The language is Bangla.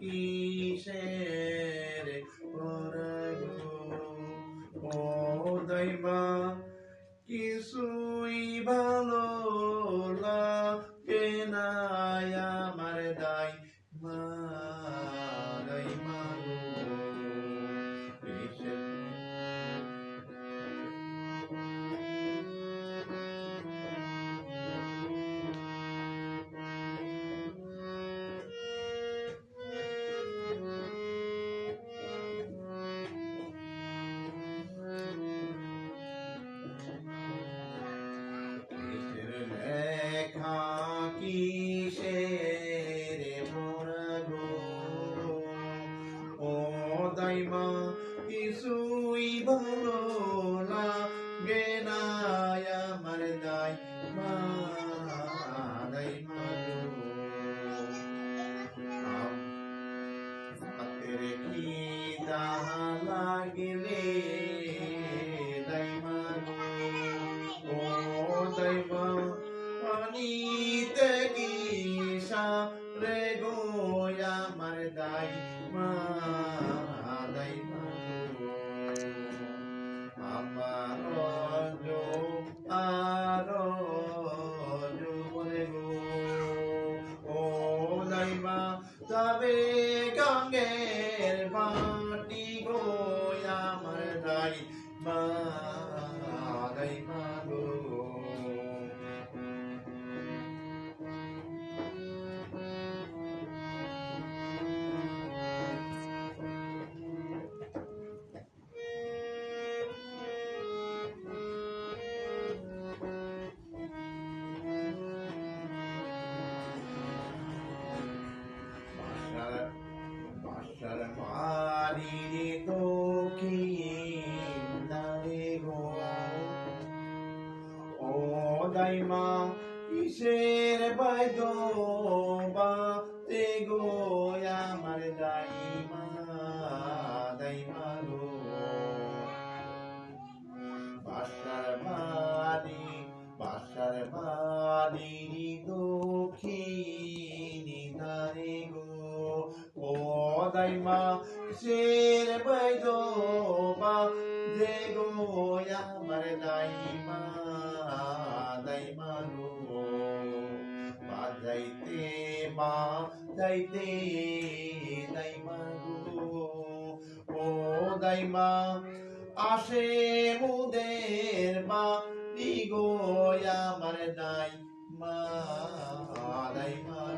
কিসের ও দৈবা কিছুই ভালো লাগে না আমার দাই কিছুই ভালো লাগে না আমার দাই মা দাইমা গো আম- হাতের কি দাহা লাগিলে দাইমা গো ও দৈবা পানিতে কি রে গো আমার দাই মা দাই দাইমা কিসের বাইদ বা তে গো আমার দাইমা দাইমা গো। বাসার বাড়ি বাসার বাড়ি দক্ষিণ ধারে গো। ও দাইমা শের বৈদ বা যে গো আমার দাইমা। বাজাইতে মা যাইতে দাইমা গো ও দাইমা আসে মুদের মা গো আমার দাই মা দাই মা